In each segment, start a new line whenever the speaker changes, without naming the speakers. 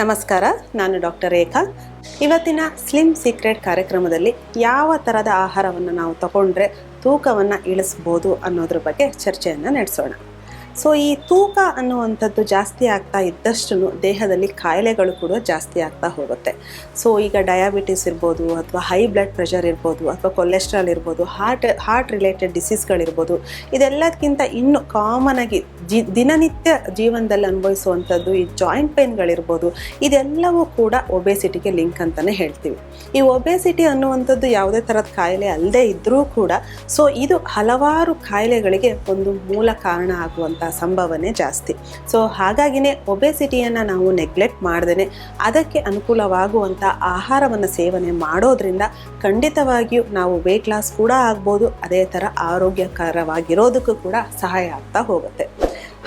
ನಮಸ್ಕಾರ, ನಾನು ಡಾಕ್ಟರ್ ರೇಖಾ. ಇವತ್ತಿನ ಸ್ಲಿಮ್ ಸೀಕ್ರೆಟ್ ಕಾರ್ಯಕ್ರಮದಲ್ಲಿ ಯಾವ ಥರದ ಆಹಾರವನ್ನು ನಾವು ತಗೊಂಡ್ರೆ ತೂಕವನ್ನು ಇಳಿಸ್ಬೋದು ಅನ್ನೋದ್ರ ಬಗ್ಗೆ ಚರ್ಚೆಯನ್ನು ನಡೆಸೋಣ. ಸೊ ಈ ತೂಕ ಅನ್ನುವಂಥದ್ದು ಜಾಸ್ತಿ ಆಗ್ತಾ ಇದ್ದಷ್ಟು ದೇಹದಲ್ಲಿ ಕಾಯಿಲೆಗಳು ಕೂಡ ಜಾಸ್ತಿ ಆಗ್ತಾ ಹೋಗುತ್ತೆ. ಸೊ ಈಗ ಡಯಾಬಿಟಿಸ್ ಇರ್ಬೋದು ಅಥವಾ ಹೈ ಬ್ಲಡ್ ಪ್ರೆಷರ್ ಇರ್ಬೋದು ಅಥವಾ ಕೊಲೆಸ್ಟ್ರಾಲ್ ಇರ್ಬೋದು ಹಾರ್ಟ್ ಹಾರ್ಟ್ ರಿಲೇಟೆಡ್ ಡಿಸೀಸ್ಗಳಿರ್ಬೋದು ಇದೆಲ್ಲದಕ್ಕಿಂತ ಇನ್ನು ಕಾಮನ್ ಆಗಿ ಜಿ, ದಿನನಿತ್ಯ ಜೀವನದಲ್ಲಿ ಅನುಭವಿಸುವಂಥದ್ದು ಈ ಜಾಯಿಂಟ್ ಪೇನ್ಗಳಿರ್ಬೋದು ಇದೆಲ್ಲವೂ ಕೂಡ ಒಬೆಸಿಟಿಗೆ ಲಿಂಕ್ ಅಂತಲೇ ಹೇಳ್ತೀವಿ. ಈ ಒಬೆಸಿಟಿ ಅನ್ನುವಂಥದ್ದು ಯಾವುದೇ ಥರದ ಕಾಯಿಲೆ ಅಲ್ಲದೆ ಇದ್ದರೂ ಕೂಡ ಸೊ ಇದು ಹಲವಾರು ಕಾಯಿಲೆಗಳಿಗೆ ಒಂದು ಮೂಲ ಕಾರಣ ಆಗುವಂಥ ಸಂಭವನೆ ಜಾಸ್ತಿ. ಸೊ ಹಾಗಾಗಿನೇ ಒಬೆಸಿಟಿಯನ್ನು ನಾವು ನೆಗ್ಲೆಕ್ಟ್ ಮಾಡ್ದೇ ಅದಕ್ಕೆ ಅನುಕೂಲವಾಗುವಂಥ ಆಹಾರವನ್ನು ಸೇವನೆ ಮಾಡೋದ್ರಿಂದ ಖಂಡಿತವಾಗಿಯೂ ನಾವು ವೆಯ್ಟ್ ಲಾಸ್ ಕೂಡ ಆಗ್ಬೋದು, ಅದೇ ಥರ ಆರೋಗ್ಯಕರವಾಗಿರೋದಕ್ಕೂ ಕೂಡ ಸಹಾಯ ಆಗ್ತಾ ಹೋಗುತ್ತೆ.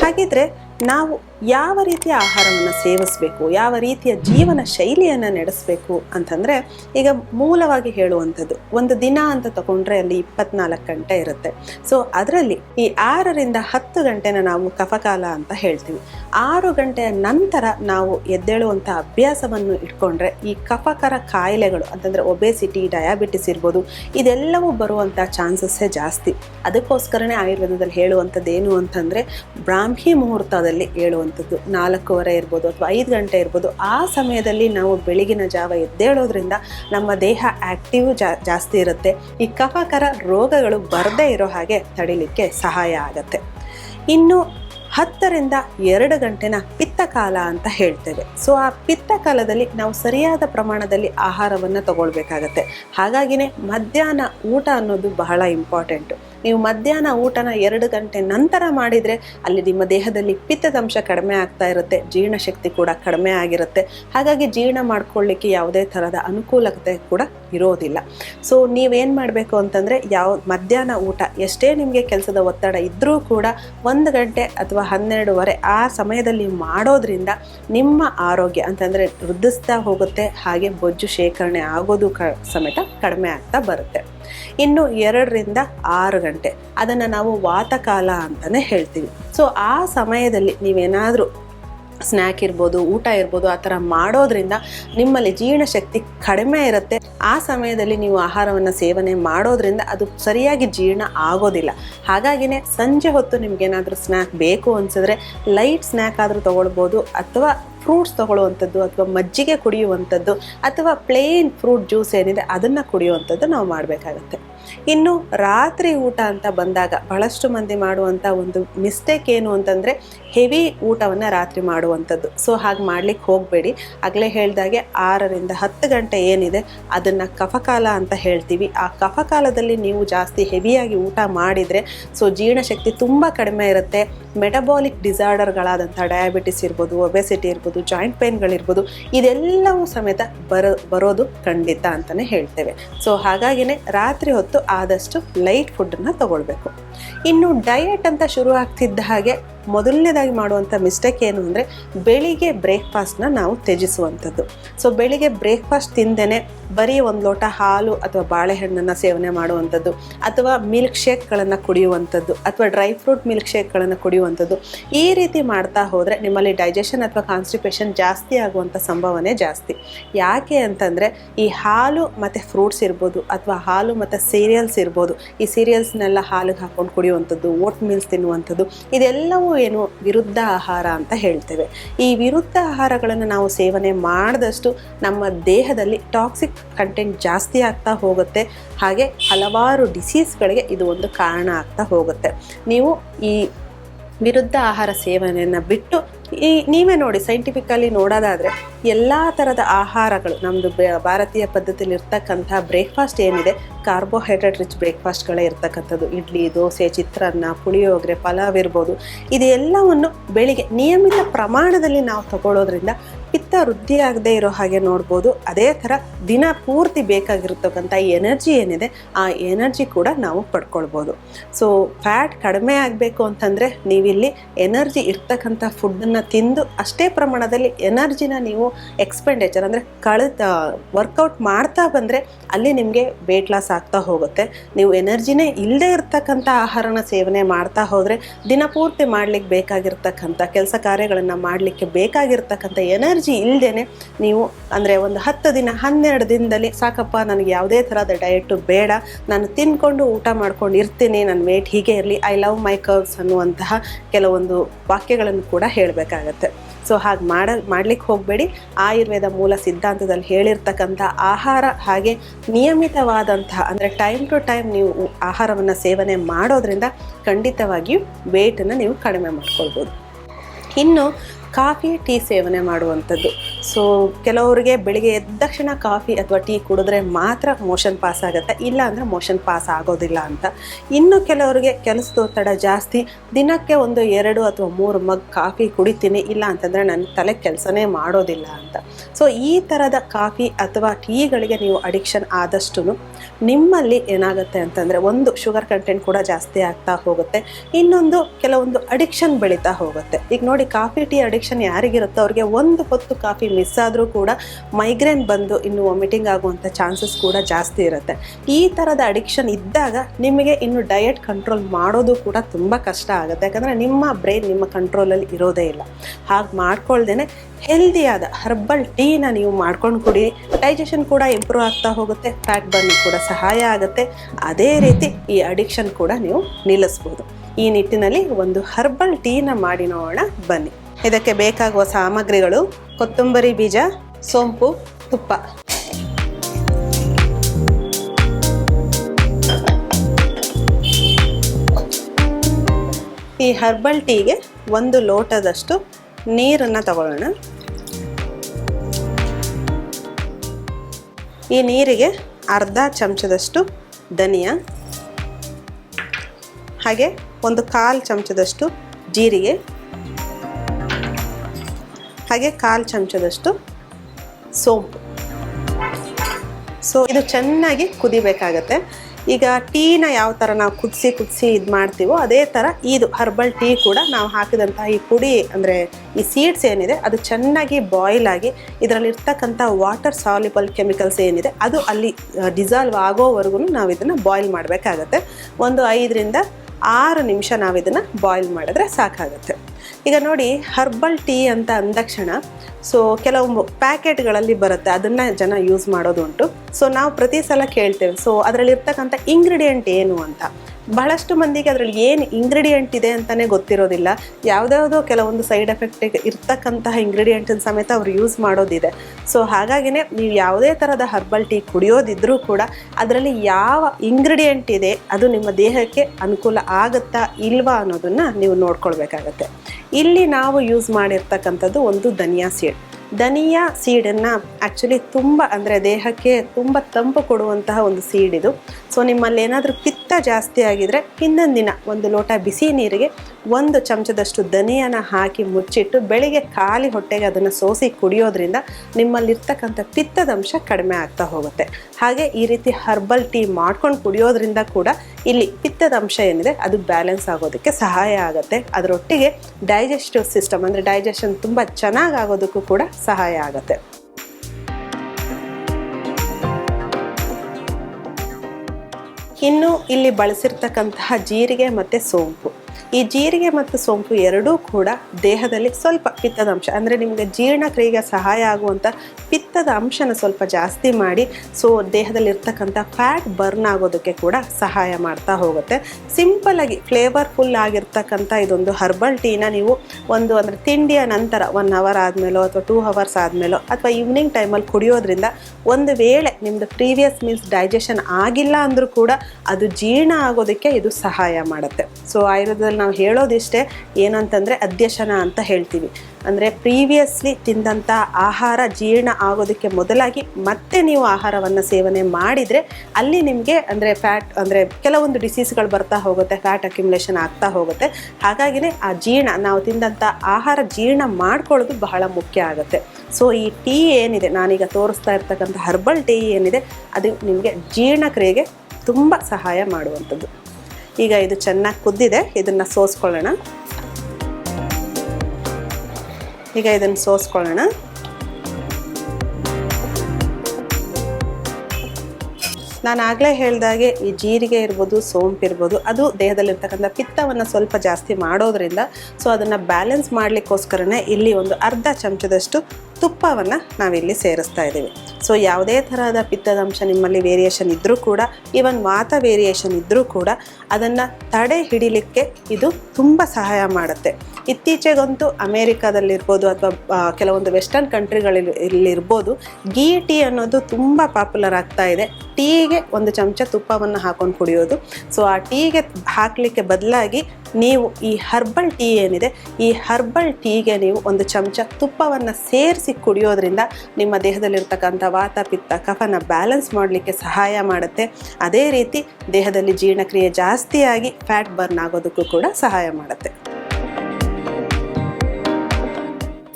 ಹಾಗಿದ್ರೆ ನಾವು ಯಾವ ರೀತಿಯ ಆಹಾರವನ್ನು ಸೇವಿಸಬೇಕು, ಯಾವ ರೀತಿಯ ಜೀವನ ಶೈಲಿಯನ್ನು ನಡೆಸಬೇಕು ಅಂತಂದರೆ ಈಗ ಮೂಲವಾಗಿ ಹೇಳುವಂಥದ್ದು, ಒಂದು ದಿನ ಅಂತ ತಗೊಂಡ್ರೆ ಅಲ್ಲಿ ಇಪ್ಪತ್ನಾಲ್ಕು ಗಂಟೆ ಇರುತ್ತೆ. ಸೊ ಅದರಲ್ಲಿ ಈ ಆರರಿಂದ ಹತ್ತು ಗಂಟೆನ ನಾವು ಕಫಕಾಲ ಅಂತ ಹೇಳ್ತೀವಿ. ಆರು ಗಂಟೆಯ ನಂತರ ನಾವು ಎದ್ದೇಳುವಂಥ ಅಭ್ಯಾಸವನ್ನು ಇಟ್ಕೊಂಡ್ರೆ ಈ ಕಫಕರ ಕಾಯಿಲೆಗಳು, ಅಂತಂದರೆ ಒಬೆಸಿಟಿ, ಡಯಾಬಿಟಿಸ್ ಇರ್ಬೋದು, ಇದೆಲ್ಲವೂ ಬರುವಂಥ ಚಾನ್ಸಸ್ಸೇ ಜಾಸ್ತಿ. ಅದಕ್ಕೋಸ್ಕರನೇ ಆಯುರ್ವೇದದಲ್ಲಿ ಹೇಳುವಂಥದ್ದು ಏನು ಅಂತಂದರೆ ಬ್ರಾಹ್ಮಿ ಮುಹೂರ್ತದಲ್ಲಿ ಹೇಳುವಂಥದ್ದು ನಾಲ್ಕೂವರೆ ಇರ್ಬೋದು ಅಥವಾ ಐದು ಗಂಟೆ ಇರ್ಬೋದು, ಆ ಸಮಯದಲ್ಲಿ ನಾವು ಬೆಳಗಿನ ಜಾವ ಎದ್ದೇಳೋದ್ರಿಂದ ನಮ್ಮ ದೇಹ ಆ್ಯಕ್ಟಿವ್ ಜಾಸ್ತಿ ಇರುತ್ತೆ. ಈ ಕಫಕರ ರೋಗಗಳು ಬರದೇ ಇರೋ ಹಾಗೆ ತಡಿಲಿಕ್ಕೆ ಸಹಾಯ ಆಗುತ್ತೆ. ಇನ್ನು ಹತ್ತರಿಂದ ಎರಡು ಗಂಟೆನ ಪಿತ್ತಕಾಲ ಅಂತ ಹೇಳ್ತೇವೆ. ಸೊ, ಆ ಪಿತ್ತಕಾಲದಲ್ಲಿ ನಾವು ಸರಿಯಾದ ಪ್ರಮಾಣದಲ್ಲಿ ಆಹಾರವನ್ನು ತಗೊಳ್ಬೇಕಾಗತ್ತೆ. ಹಾಗಾಗಿನೇ ಮಧ್ಯಾಹ್ನ ಊಟ ಅನ್ನೋದು ಬಹಳ ಇಂಪಾರ್ಟೆಂಟು ನೀವು ಮಧ್ಯಾಹ್ನ ಊಟನ ಎರಡು ಗಂಟೆ ನಂತರ ಮಾಡಿದರೆ ಅಲ್ಲಿ ನಿಮ್ಮ ದೇಹದಲ್ಲಿ ಪಿತ್ತದಂಶ ಕಡಿಮೆ ಆಗ್ತಾ ಇರುತ್ತೆ, ಜೀರ್ಣಶಕ್ತಿ ಕೂಡ ಕಡಿಮೆ ಆಗಿರುತ್ತೆ. ಹಾಗಾಗಿ ಜೀರ್ಣ ಮಾಡ್ಕೊಳ್ಳಿಕ್ಕೆ ಯಾವುದೇ ಥರದ ಅನುಕೂಲತೆ ಕೂಡ ಇರೋದಿಲ್ಲ. ಸೊ ನೀವೇನು ಮಾಡಬೇಕು ಅಂತಂದರೆ ಯಾವ ಮಧ್ಯಾಹ್ನ ಊಟ ಎಷ್ಟೇ ನಿಮಗೆ ಕೆಲಸದ ಒತ್ತಡ ಇದ್ದರೂ ಕೂಡ ಒಂದು ಗಂಟೆ ಅಥವಾ ಹನ್ನೆರಡುವರೆ ಆ ಸಮಯದಲ್ಲಿ ಮಾಡೋದ್ರಿಂದ ನಿಮ್ಮ ಆರೋಗ್ಯ ಅಂತಂದರೆ ವೃದ್ಧಿಸ್ತಾ ಹೋಗುತ್ತೆ, ಹಾಗೆ ಬೊಜ್ಜು ಶೇಖರಣೆ ಆಗೋದು ಕ ಸಮೇತ ಕಡಿಮೆ ಆಗ್ತಾ ಬರುತ್ತೆ. ಇನ್ನು ಎರಡರಿಂದ ಆರು ಗಂಟೆ. ಅದನ್ನು ನಾವು ವಾತಕಾಲ ಅಂತಲೇ ಹೇಳ್ತೀವಿ. ಸೊ ಆ ಸಮಯದಲ್ಲಿ ನೀವೇನಾದರೂ ಸ್ನ್ಯಾಕ್ ಇರ್ಬೋದು, ಊಟ ಇರ್ಬೋದು, ಆ ಥರ ಮಾಡೋದ್ರಿಂದ ನಿಮ್ಮಲ್ಲಿ ಜೀರ್ಣಶಕ್ತಿ ಕಡಿಮೆ ಇರುತ್ತೆ. ಆ ಸಮಯದಲ್ಲಿ ನೀವು ಆಹಾರವನ್ನು ಸೇವನೆ ಮಾಡೋದ್ರಿಂದ ಅದು ಸರಿಯಾಗಿ ಜೀರ್ಣ ಆಗೋದಿಲ್ಲ. ಹಾಗಾಗಿನೇ ಸಂಜೆ ಹೊತ್ತು ನಿಮಗೇನಾದರೂ ಸ್ನ್ಯಾಕ್ ಬೇಕು ಅನಿಸಿದ್ರೆ ಲೈಟ್ ಸ್ನ್ಯಾಕ್ ಆದರೂ ತೊಗೊಳ್ಬೋದು ಅಥವಾ ಫ್ರೂಟ್ಸ್ ತೊಗೊಳ್ಳುವಂಥದ್ದು ಅಥವಾ ಮಜ್ಜಿಗೆ ಕುಡಿಯುವಂಥದ್ದು ಅಥವಾ ಪ್ಲೇನ್ ಫ್ರೂಟ್ ಜ್ಯೂಸ್ ಏನಿದೆ ಅದನ್ನು ಕುಡಿಯುವಂಥದ್ದು ನಾವು ಮಾಡಬೇಕಾಗತ್ತೆ. ಇನ್ನು ರಾತ್ರಿ ಊಟ ಅಂತ ಬಂದಾಗ ಬಹಳಷ್ಟು ಮಂದಿ ಮಾಡುವಂಥ ಒಂದು ಮಿಸ್ಟೇಕ್ ಏನು ಅಂತಂದರೆ ಹೆವಿ ಊಟವನ್ನು ರಾತ್ರಿ ಮಾಡುವಂಥದ್ದು. ಸೊ ಹಾಗೆ ಮಾಡ್ಲಿಕ್ಕೆ ಹೋಗಬೇಡಿ. ಆಗಲೇ ಹೇಳಿದಾಗೆ ಆರರಿಂದ ಹತ್ತು ಗಂಟೆ ಏನಿದೆ ಅದನ್ನು ಕಫಕಾಲ ಅಂತ ಹೇಳ್ತೀವಿ. ಆ ಕಫಕಾಲದಲ್ಲಿ ನೀವು ಜಾಸ್ತಿ ಹೆವಿಯಾಗಿ ಊಟ ಮಾಡಿದರೆ ಸೊ ಜೀರ್ಣಶಕ್ತಿ ತುಂಬ ಕಡಿಮೆ ಇರುತ್ತೆ. ಮೆಟಬಾಲಿಕ್ ಡಿಸಾರ್ಡರ್ಗಳಾದಂಥ ಡಯಾಬಿಟಿಸ್ ಇರ್ಬೋದು ಒಬೆಸಿಟಿ ಇರ್ಬೋದು ಜಾಯಿಂಟ್ ಪೇನ್ಗಳಿರ್ಬೋದು ಇದೆಲ್ಲವೂ ಸಮೇತ ಬರೋ, ಬರೋದು ಖಂಡಿತ ಅಂತಲೇ ಹೇಳ್ತೇವೆ. ಸೊ ಹಾಗಾಗಿನೇ ರಾತ್ರಿ ಹೊತ್ತು ಆದಷ್ಟು ಲೈಟ್ ಫುಡ್ಡನ್ನು ತಗೊಳ್ಬೇಕು. ಇನ್ನು ಡಯಟ್ ಅಂತ ಶುರು ಆಗ್ತಿದ್ದ ಹಾಗೆ ಮೊದಲನೇದಾಗಿ ಮಾಡುವಂಥ ಮಿಸ್ಟೇಕ್ ಏನು ಅಂದರೆ ಬೆಳಿಗ್ಗೆ ಬ್ರೇಕ್ಫಾಸ್ಟ್ನ ನಾವು ತ್ಯಜಿಸುವಂಥದ್ದು. ಸೊ ಬೆಳಿಗ್ಗೆ ಬ್ರೇಕ್ಫಾಸ್ಟ್ ತಿಂದೇ ಬರೀ ಒಂದು ಲೋಟ ಹಾಲು ಅಥವಾ ಬಾಳೆಹಣ್ಣನ್ನು ಸೇವನೆ ಮಾಡುವಂಥದ್ದು ಅಥವಾ ಮಿಲ್ಕ್ ಶೇಕ್ಗಳನ್ನು ಕುಡಿಯುವಂಥದ್ದು ಅಥವಾ ಡ್ರೈ ಫ್ರೂಟ್ ಮಿಲ್ಕ್ ಶೇಕ್ಗಳನ್ನು ಕುಡಿಯುವಂಥದ್ದು ಈ ರೀತಿ ಮಾಡ್ತಾ ಹೋದರೆ ನಿಮ್ಮಲ್ಲಿ ಡೈಜೆಷನ್ ಅಥವಾ ಕಾನ್ಸ್ಟಿಪೇಷನ್ ಜಾಸ್ತಿ ಆಗುವಂಥ ಸಂಭವನೆ ಜಾಸ್ತಿ. ಯಾಕೆ ಅಂತಂದರೆ ಈ ಹಾಲು ಮತ್ತು ಫ್ರೂಟ್ಸ್ ಇರ್ಬೋದು ಅಥವಾ ಹಾಲು ಮತ್ತು ಸೀರಿಯಲ್ಸ್ ಇರ್ಬೋದು. ಈ ಸೀರಿಯಲ್ಸ್ನೆಲ್ಲ ಹಾಲಿಗೆ ಹಾಕೊಂಡು ಕುಡಿಯುವಂಥದ್ದು ಓಟ್ ಮೀಲ್ಸ್ ತಿನ್ನುವಂಥದ್ದು, ಇದೆಲ್ಲವೂ ಏನು ವಿರುದ್ಧ ಆಹಾರ ಅಂತ ಹೇಳ್ತೇವೆ. ಈ ವಿರುದ್ಧ ಆಹಾರಗಳನ್ನು ನಾವು ಸೇವನೆ ಮಾಡಿದಷ್ಟು ನಮ್ಮ ದೇಹದಲ್ಲಿ ಟಾಕ್ಸಿಕ್ ಕಂಟೆಂಟ್ ಜಾಸ್ತಿ ಆಗ್ತಾ ಹೋಗುತ್ತೆ. ಹಾಗೆ ಹಲವಾರು ಡಿಸೀಸ್ಗಳಿಗೆ ಇದು ಒಂದು ಕಾರಣ ಆಗ್ತಾ ಹೋಗುತ್ತೆ. ನೀವು ಈ ವಿರುದ್ಧ ಆಹಾರ ಸೇವನೆಯನ್ನು ಬಿಟ್ಟು ಈ ನೀವೇ ನೋಡಿ ಸೈಂಟಿಫಿಕಲಿ ನೋಡೋದಾದರೆ ಎಲ್ಲ ಥರದ ಆಹಾರಗಳು ನಮ್ಮದು ಭಾರತೀಯ ಪದ್ಧತಿಯಲ್ಲಿ ಇರ್ತಕ್ಕಂಥ ಬ್ರೇಕ್ಫಾಸ್ಟ್ ಏನಿದೆ ಕಾರ್ಬೋಹೈಡ್ರೇಟ್ ರಿಚ್ ಬ್ರೇಕ್ಫಾಸ್ಟ್ಗಳೇ ಇರ್ತಕ್ಕಂಥದ್ದು. ಇಡ್ಲಿ, ದೋಸೆ, ಚಿತ್ರಾನ್ನ, ಪುಳಿಯೋಗರೆ, ಪಲಾವ್ ಇರ್ಬೋದು. ಇದೆಲ್ಲವನ್ನು ಬೆಳಿಗ್ಗೆ ನಿಯಮಿತ ಪ್ರಮಾಣದಲ್ಲಿ ನಾವು ತಗೊಳ್ಳೋದ್ರಿಂದ ಪಿತ್ತ ವೃದ್ಧಿಯಾಗದೇ ಇರೋ ಹಾಗೆ ನೋಡ್ಬೋದು. ಅದೇ ಥರ ದಿನ ಪೂರ್ತಿ ಬೇಕಾಗಿರ್ತಕ್ಕಂಥ ಎನರ್ಜಿ ಏನಿದೆ, ಆ ಎನರ್ಜಿ ಕೂಡ ನಾವು ಪಡ್ಕೊಳ್ಬೋದು. ಸೊ ಫ್ಯಾಟ್ ಕಡಿಮೆ ಆಗಬೇಕು ಅಂತಂದರೆ ನೀವಿಲ್ಲಿ ಎನರ್ಜಿ ಇರ್ತಕ್ಕಂಥ ಫುಡ್ಡನ್ನು ತಿಂದು ಅಷ್ಟೇ ಪ್ರಮಾಣದಲ್ಲಿ ಎನರ್ಜಿನ ನೀವು ಎಕ್ಸ್ಪೆಂಡೇಚರ್ ಅಂದರೆ ಕಳೆದ ವರ್ಕೌಟ್ ಮಾಡ್ತಾ ಬಂದರೆ ಅಲ್ಲಿ ನಿಮಗೆ ವೇಟ್ ಲಾಸ್ ಆಗ್ತಾ ಹೋಗುತ್ತೆ. ನೀವು ಎನರ್ಜಿನೇ ಇಲ್ಲದೆ ಇರ್ತಕ್ಕಂಥ ಆಹಾರನ ಸೇವನೆ ಮಾಡ್ತಾ ಹೋದರೆ ದಿನಪೂರ್ತಿ ಮಾಡ್ಲಿಕ್ಕೆ ಬೇಕಾಗಿರ್ತಕ್ಕಂಥ, ಕೆಲಸ ಕಾರ್ಯಗಳನ್ನು ಮಾಡಲಿಕ್ಕೆ ಬೇಕಾಗಿರ್ತಕ್ಕಂಥ ಎನರ್ಜಿ ಇಲ್ಲದೇ ನೀವು ಅಂದರೆ ಒಂದು ಹತ್ತು ದಿನ, ಹನ್ನೆರಡು ದಿನದಲ್ಲಿ ಸಾಕಪ್ಪ ನನಗೆ ಯಾವುದೇ ಥರದ ಡಯಟು ಬೇಡ, ನಾನು ತಿನ್ಕೊಂಡು ಊಟ ಮಾಡ್ಕೊಂಡು ಇರ್ತೀನಿ, ನನ್ನ ವೇಟ್ ಹೀಗೆ ಇರಲಿ ಐ ಲವ್ ಮೈ ಕರ್ವ್ಸ್ ಅನ್ನುವಂತಹ ಕೆಲವೊಂದು ವಾಕ್ಯಗಳನ್ನು ಕೂಡ ಹೇಳಬೇಕಾಗತ್ತೆ ಸೊ ಹಾಗೆ ಮಾಡ, ಮಾಡ್ಲಿಕ್ಕೆ ಹೋಗಬೇಡಿ. ಆಯುರ್ವೇದ ಮೂಲ ಸಿದ್ಧಾಂತದಲ್ಲಿ ಹೇಳಿರ್ತಕ್ಕಂಥ ಆಹಾರ ಹಾಗೆ ನಿಯಮಿತವಾದಂತಹ, ಅಂದರೆ ಟೈಮ್ ಟು ಟೈಮ್ ನೀವು ಆಹಾರವನ್ನು ಸೇವನೆ ಮಾಡೋದ್ರಿಂದ ಖಂಡಿತವಾಗಿಯೂ ವೇಟನ್ನು ನೀವು ಕಡಿಮೆ ಮಾಡ್ಕೊಳ್ಬೋದು. ಇನ್ನು, ಕಾಫಿ, ಟೀ ಸೇವನೆ ಮಾಡುವಂಥದ್ದು. ಸೊ ಕೆಲವರಿಗೆ ಬೆಳಿಗ್ಗೆ ಎದ್ದ ತಕ್ಷಣ ಕಾಫಿ ಅಥವಾ ಟೀ ಕುಡಿದ್ರೆ ಮಾತ್ರ ಮೋಷನ್ ಪಾಸ್ ಆಗುತ್ತೆ. ಇಲ್ಲ ಅಂದರೆ ಮೋಷನ್ ಪಾಸ್ ಆಗೋದಿಲ್ಲ ಅಂತ. ಇನ್ನು ಕೆಲವರಿಗೆ ಕೆಲಸದ ಒತ್ತಡ ಜಾಸ್ತಿ. ದಿನಕ್ಕೆ ಒಂದು ಎರಡು ಅಥವಾ ಮೂರು ಮಗ್ ಕಾಫಿ ಕುಡಿತೀನಿ. ಇಲ್ಲ ಅಂತಂದರೆ ನನ್ನ ತಲೆ ಕೆಲಸನೇ ಮಾಡೋದಿಲ್ಲ ಅಂತ. ಸೊ ಈ ಥರದ ಕಾಫಿ ಅಥವಾ ಟೀಗಳಿಗೆ ನೀವು ಅಡಿಕ್ಷನ್ ಆದಷ್ಟು ನಿಮ್ಮಲ್ಲಿ ಏನಾಗುತ್ತೆ ಅಂತಂದರೆ ಒಂದು ಶುಗರ್ ಕಂಟೆಂಟ್ ಕೂಡ ಜಾಸ್ತಿ ಆಗ್ತಾ ಹೋಗುತ್ತೆ. ಇನ್ನೊಂದು ಕೆಲವೊಂದು ಅಡಿಕ್ಷನ್ ಬೆಳೀತಾ ಹೋಗುತ್ತೆ. ಈಗ ನೋಡಿ, ಕಾಫಿ, ಟೀ ಅಡಿಕ್ಷನ್ ಯಾರಿಗಿರುತ್ತೋ ಅವ್ರಿಗೆ ಒಂದು ಹೊತ್ತು ಕಾಫಿ ಮಿಸ್ ಆದರೂ ಕೂಡ ಮೈಗ್ರೇನ್ ಬಂದು ಇನ್ನು ವಾಮಿಟಿಂಗ್ ಆಗುವಂಥ ಚಾನ್ಸಸ್ ಕೂಡ ಜಾಸ್ತಿ ಇರುತ್ತೆ. ಈ ಥರದ ಅಡಿಕ್ಷನ್ ಇದ್ದಾಗ ನಿಮಗೆ ಇನ್ನು ಡಯಟ್ ಕಂಟ್ರೋಲ್ ಮಾಡೋದು ಕೂಡ ತುಂಬ ಕಷ್ಟ ಆಗುತ್ತೆ. ಯಾಕಂದರೆ ನಿಮ್ಮ ಬ್ರೈನ್ ನಿಮ್ಮ ಕಂಟ್ರೋಲಲ್ಲಿ ಇರೋದೇ ಇಲ್ಲ. ಹಾಗೆ ಮಾಡ್ಕೊಳ್ದೇ ಹೆಲ್ದಿಯಾದ ಹರ್ಬಲ್ ಟೀನ ನೀವು ಮಾಡ್ಕೊಂಡು ಕುಡಿ. ಡೈಜೆಷನ್ ಕೂಡ ಇಂಪ್ರೂವ್ ಆಗ್ತಾ ಹೋಗುತ್ತೆ. ಫ್ಯಾಟ್ ಬರ್ನ್ ಕೂಡ ಸಹಾಯ ಆಗುತ್ತೆ. ಅದೇ ರೀತಿ ಈ ಅಡಿಕ್ಷನ್ ಕೂಡ ನೀವು ನಿಲ್ಲಿಸ್ಬೋದು. ಈ ನಿಟ್ಟಿನಲ್ಲಿ ಒಂದು ಹರ್ಬಲ್ ಟೀನ ಮಾಡಿ ನೋಡೋಣ. ಬನ್ನಿ. ಇದಕ್ಕೆ ಬೇಕಾಗುವ ಸಾಮಗ್ರಿಗಳು ಕೊತ್ತಂಬರಿ ಬೀಜ, ಸೋಂಪು, ತುಪ್ಪ. ಈ ಹರ್ಬಲ್ ಟೀಗೆ ಒಂದು ಲೋಟದಷ್ಟು ನೀರನ್ನು ತಗೊಳ್ಳೋಣ. ಈ ನೀರಿಗೆ ಅರ್ಧ ಚಮಚದಷ್ಟು ಧನಿಯಾ, ಹಾಗೆ ಒಂದು ಕಾಲು ಚಮಚದಷ್ಟು ಜೀರಿಗೆ ಹಾಗೆ ಕಾಲು ಚಮಚದಷ್ಟು ಸೋಂಪು. ಸೊ ಇದು ಚೆನ್ನಾಗಿ ಕುದಿಬೇಕಾಗತ್ತೆ. ಈಗ ಟೀನ ಯಾವ ಥರ ನಾವು ಕುದಿಸಿ ಕುದಿಸಿ ಇದು ಮಾಡ್ತೀವೋ ಅದೇ ಥರ ಇದು ಹರ್ಬಲ್ ಟೀ ಕೂಡ ನಾವು ಹಾಕಿದಂತಹ ಈ ಪುಡಿ ಅಂದರೆ ಈ ಸೀಡ್ಸ್ ಏನಿದೆ ಅದು ಚೆನ್ನಾಗಿ ಬಾಯ್ಲ್ ಆಗಿ ಇದರಲ್ಲಿರ್ತಕ್ಕಂಥ ವಾಟರ್ ಸಾಲಿಬಲ್ ಕೆಮಿಕಲ್ಸ್ ಏನಿದೆ ಅದು ಅಲ್ಲಿ ಡಿಸಾಲ್ವ್ ಆಗೋವರೆಗೂ ನಾವು ಇದನ್ನು ಬಾಯ್ಲ್ ಮಾಡಬೇಕಾಗತ್ತೆ. ಒಂದು ಐದರಿಂದ ಆರು ನಿಮಿಷ ನಾವು ಇದನ್ನು ಬಾಯ್ಲ್ ಮಾಡಿದ್ರೆ ಸಾಕಾಗುತ್ತೆ. ಈಗ ನೋಡಿ ಹರ್ಬಲ್ ಟೀ ಅಂತ ಅಂದಕ್ಷಣ ಸೊ ಕೆಲವು ಪ್ಯಾಕೆಟ್ಗಳಲ್ಲಿ ಬರುತ್ತೆ, ಅದನ್ನು ಜನ ಯೂಸ್ ಮಾಡೋದುಂಟು. ಸೊ ನಾವು ಪ್ರತಿ ಸಲ ಕೇಳ್ತೇವೆ. ಸೊ ಅದರಲ್ಲಿರ್ತಕ್ಕಂಥ ಇಂಗ್ರೀಡಿಯೆಂಟ್ ಏನು ಅಂತ? ಬಹಳಷ್ಟು ಮಂದಿಗೆ ಅದರಲ್ಲಿ ಏನು ಇಂಗ್ರೀಡಿಯೆಂಟ್ ಇದೆ ಅಂತಲೇ ಗೊತ್ತಿರೋದಿಲ್ಲ. ಯಾವುದ್ಯಾವುದೋ ಕೆಲವೊಂದು ಸೈಡ್ ಎಫೆಕ್ಟ್ ಇರ್ತಕ್ಕಂತಹ ಇಂಗ್ರೀಡಿಯೆಂಟಿನ ಸಮೇತ ಅವರು ಯೂಸ್ ಮಾಡೋದಿದೆ. ಸೊ ಹಾಗಾಗಿನೇ ನೀವು ಯಾವುದೇ ಥರದ ಹರ್ಬಲ್ ಟೀ ಕುಡಿಯೋದಿದ್ರೂ ಕೂಡ ಅದರಲ್ಲಿ ಯಾವ ಇಂಗ್ರೀಡಿಯೆಂಟ್ ಇದೆ, ಅದು ನಿಮ್ಮ ದೇಹಕ್ಕೆ ಅನುಕೂಲ ಆಗುತ್ತಾ ಇಲ್ವಾ ಅನ್ನೋದನ್ನು ನೀವು ನೋಡ್ಕೊಳ್ಬೇಕಾಗತ್ತೆ. ಇಲ್ಲಿ ನಾವು ಯೂಸ್ ಮಾಡಿರ್ತಕ್ಕಂಥದ್ದು ಒಂದು ಧನಿಯಾ ಸೀಡ್ ಧನಿಯಾ ಸೀಡನ್ನು ಆ್ಯಕ್ಚುಲಿ ತುಂಬ ಅಂದರೆ ದೇಹಕ್ಕೆ ತುಂಬ ತಂಪು ಕೊಡುವಂತಹ ಒಂದು ಸೀಡ್ ಇದು. ಸೊ ನಿಮ್ಮಲ್ಲಿ ಏನಾದರೂ ಪಿತ್ತ ಜಾಸ್ತಿ ಆಗಿದರೆ ಹಿಂದಿನ ದಿನ ಒಂದು ಲೋಟ ಬಿಸಿ ನೀರಿಗೆ ಒಂದು ಚಮಚದಷ್ಟು ಧನಿಯಾನ ಹಾಕಿ ಮುಚ್ಚಿಟ್ಟು ಬೆಳಿಗ್ಗೆ ಖಾಲಿ ಹೊಟ್ಟೆಗೆ ಅದನ್ನು ಸೋಸಿ ಕುಡಿಯೋದ್ರಿಂದ ನಿಮ್ಮಲ್ಲಿರ್ತಕ್ಕಂಥ ಪಿತ್ತದ ಅಂಶ ಕಡಿಮೆ ಆಗ್ತಾ ಹೋಗುತ್ತೆ. ಹಾಗೆ ಈ ರೀತಿ ಹರ್ಬಲ್ ಟೀ ಮಾಡ್ಕೊಂಡು ಕುಡಿಯೋದ್ರಿಂದ ಕೂಡ ಇಲ್ಲಿ ಪಿತ್ತದ ಅಂಶ ಏನಿದೆ ಅದು ಬ್ಯಾಲೆನ್ಸ್ ಆಗೋದಕ್ಕೆ ಸಹಾಯ ಆಗುತ್ತೆ. ಅದರೊಟ್ಟಿಗೆ ಡೈಜೆಸ್ಟಿವ್ ಸಿಸ್ಟಮ್ ಅಂದರೆ ಡೈಜೆಷನ್ ತುಂಬ ಚೆನ್ನಾಗಿ ಆಗೋದಕ್ಕೂ ಕೂಡ ಸಹಾಯ ಆಗುತ್ತೆ. ಇನ್ನು ಇಲ್ಲಿ ಬಳಸಿರ್ತಕ್ಕಂತಹ ಜೀರಿಗೆ ಮತ್ತು ಸೋಂಪು. ಈ ಜೀರಿಗೆ ಮತ್ತು ಸೋಂಪು ಎರಡೂ ಕೂಡ ದೇಹದಲ್ಲಿ ಸ್ವಲ್ಪ ಪಿತ್ತದ ಅಂಶ, ಅಂದರೆ ನಿಮಗೆ ಜೀರ್ಣಕ್ರಿಯೆಗೆ ಸಹಾಯ ಆಗುವಂಥ ಪಿತ್ತದ ಅಂಶನ ಸ್ವಲ್ಪ ಜಾಸ್ತಿ ಮಾಡಿ ಸೊ ದೇಹದಲ್ಲಿರ್ತಕ್ಕಂಥ ಫ್ಯಾಟ್ ಬರ್ನ್ ಆಗೋದಕ್ಕೆ ಕೂಡ ಸಹಾಯ ಮಾಡ್ತಾ ಹೋಗುತ್ತೆ. ಸಿಂಪಲಾಗಿ ಫ್ಲೇವರ್ಫುಲ್ ಆಗಿರ್ತಕ್ಕಂಥ ಇದೊಂದು ಹರ್ಬಲ್ ಟೀನ ನೀವು ಒಂದು, ಅಂದರೆ ತಿಂಡಿಯ ನಂತರ ಒನ್ ಅವರ್ ಆದಮೇಲೋ ಅಥವಾ ಟೂ ಅವರ್ಸ್ ಆದಮೇಲೋ ಅಥವಾ ಈವ್ನಿಂಗ್ ಟೈಮಲ್ಲಿ ಕುಡಿಯೋದ್ರಿಂದ ಒಂದು ವೇಳೆ ನಿಮ್ಮದು ಪ್ರೀವಿಯಸ್ ಮೀಲ್ಸ್ ಡೈಜೆಷನ್ ಆಗಿಲ್ಲ ಅಂದರೂ ಕೂಡ ಅದು ಜೀರ್ಣ ಆಗೋದಕ್ಕೆ ಇದು ಸಹಾಯ ಮಾಡುತ್ತೆ. ಸೊ ಆಯುರ್ವೇದದಲ್ಲಿ ನಾವು ಹೇಳೋದಿಷ್ಟೇ ಏನಂತಂದರೆ ಅಧ್ಯಶನ ಅಂತ ಹೇಳ್ತೀವಿ. ಅಂದರೆ ಪ್ರೀವಿಯಸ್ಲಿ ತಿಂದಂಥ ಆಹಾರ ಜೀರ್ಣ ಆಗೋದಕ್ಕೆ ಮೊದಲಾಗಿ ಮತ್ತೆ ನೀವು ಆಹಾರವನ್ನು ಸೇವನೆ ಮಾಡಿದರೆ ಅಲ್ಲಿ ನಿಮಗೆ ಅಂದರೆ ಫ್ಯಾಟ್ ಅಂದರೆ ಕೆಲವೊಂದು ಡಿಸೀಸ್ಗಳು ಬರ್ತಾ ಹೋಗುತ್ತೆ ಫ್ಯಾಟ್ ಅಕ್ಯುಮುಲೇಷನ್ ಆಗ್ತಾ ಹೋಗುತ್ತೆ. ಹಾಗಾಗಿನೇ ಆ ಜೀರ್ಣ, ನಾವು ತಿಂದಂಥ ಆಹಾರ ಜೀರ್ಣ ಮಾಡ್ಕೊಳ್ಳೋದು ಬಹಳ ಮುಖ್ಯ ಆಗುತ್ತೆ. ಸೊ ಈ ಟೀ ಏನಿದೆ, ನಾನೀಗ ತೋರಿಸ್ತಾ ಇರ್ತಕ್ಕಂಥ ಹರ್ಬಲ್ ಟೀ ಏನಿದೆ, ಅದು ನಿಮಗೆ ಜೀರ್ಣಕ್ರಿಯೆಗೆ ತುಂಬ ಸಹಾಯ ಮಾಡುವಂಥದ್ದು. ಈಗ ಇದು ಚೆನ್ನಾಗಿ ಕುದ್ದಿದೆ, ಇದನ್ನು ಸೋಸ್ಕೊಳ್ಳೋಣ. ಈಗ ಇದನ್ನು ಸೋಸ್ಕೊಳ್ಳೋಣ. ನಾನು ಆಗಲೇ ಹೇಳಿದಾಗೆ ಈ ಜೀರಿಗೆ ಇರ್ಬೋದು, ಸೋಂಪು ಇರ್ಬೋದು, ಅದು ದೇಹದಲ್ಲಿರ್ತಕ್ಕಂಥ ಪಿತ್ತವನ್ನು ಸ್ವಲ್ಪ ಜಾಸ್ತಿ ಮಾಡೋದ್ರಿಂದ ಸೊ ಅದನ್ನು ಬ್ಯಾಲೆನ್ಸ್ ಮಾಡಲಿಕ್ಕೋಸ್ಕರನೇ ಇಲ್ಲಿ ಒಂದು ಅರ್ಧ ಚಮಚದಷ್ಟು ತುಪ್ಪವನ್ನು ನಾವಿಲ್ಲಿ ಸೇರಿಸ್ತಾ ಇದ್ದೀವಿ. ಸೊ ಯಾವುದೇ ಥರದ ಪಿತ್ತದಂಶ ನಿಮ್ಮಲ್ಲಿ ವೇರಿಯೇಷನ್ ಇದ್ದರೂ ಕೂಡ ಈವನ್ ವಾತ ವೇರಿಯೇಷನ್ ಇದ್ದರೂ ಕೂಡ, ಅದನ್ನು ತಡೆ ಹಿಡಿಲಿಕ್ಕೆ ಇದು ತುಂಬ ಸಹಾಯ ಮಾಡುತ್ತೆ. ಇತ್ತೀಚೆಗಂತೂ ಅಮೇರಿಕಾದಲ್ಲಿರ್ಬೋದು ಅಥವಾ ಕೆಲವೊಂದು ವೆಸ್ಟರ್ನ್ ಕಂಟ್ರಿಗಳಲ್ಲಿ ಗೀ ಟೀ ಅನ್ನೋದು ತುಂಬ ಪಾಪ್ಯುಲರ್ ಆಗ್ತಾ ಇದೆ. ಟೀಗೆ ಒಂದು ಚಮಚ ತುಪ್ಪವನ್ನು ಹಾಕೊಂಡು ಕುಡಿಯೋದು. ಸೊ ಆ ಟೀಗೆ ಹಾಕಲಿಕ್ಕೆ ಬದಲಾಗಿ ನೀವು ಈ ಹರ್ಬಲ್ ಟೀ ಏನಿದೆ, ಈ ಹರ್ಬಲ್ ಟೀಗೆ ನೀವು ಒಂದು ಚಮಚ ತುಪ್ಪವನ್ನು ಸೇರಿಸಿ ಕುಡಿಯೋದ್ರಿಂದ ನಿಮ್ಮ ದೇಹದಲ್ಲಿರ್ತಕ್ಕಂಥ ವಾತ ಪಿತ್ತ ಕಫನ ಬ್ಯಾಲೆನ್ಸ್ ಮಾಡಲಿಕ್ಕೆ ಸಹಾಯ ಮಾಡುತ್ತೆ. ಅದೇ ರೀತಿ ದೇಹದಲ್ಲಿ ಜೀರ್ಣಕ್ರಿಯೆ ಜಾಸ್ತಿಯಾಗಿ ಫ್ಯಾಟ್ ಬರ್ನ್ ಆಗೋದಕ್ಕೂ ಕೂಡ ಸಹಾಯ ಮಾಡುತ್ತೆ.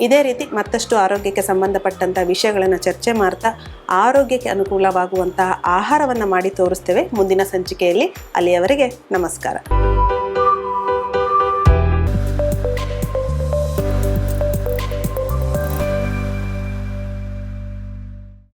ಇದೇ ರೀತಿ ಮತ್ತಷ್ಟು ಆರೋಗ್ಯಕ್ಕೆ ಸಂಬಂಧಪಟ್ಟಂಥ ವಿಷಯಗಳನ್ನು ಚರ್ಚೆ ಮಾಡ್ತಾ ಆರೋಗ್ಯಕ್ಕೆ ಅನುಕೂಲವಾಗುವಂತಹ ಆಹಾರವನ್ನು ಮಾಡಿ ತೋರಿಸ್ತೇವೆ. ಮುಂದಿನ ಸಂಚಿಕೆಯಲ್ಲಿ ಅಲ್ಲಿಯವರೆಗೆ ನಮಸ್ಕಾರ.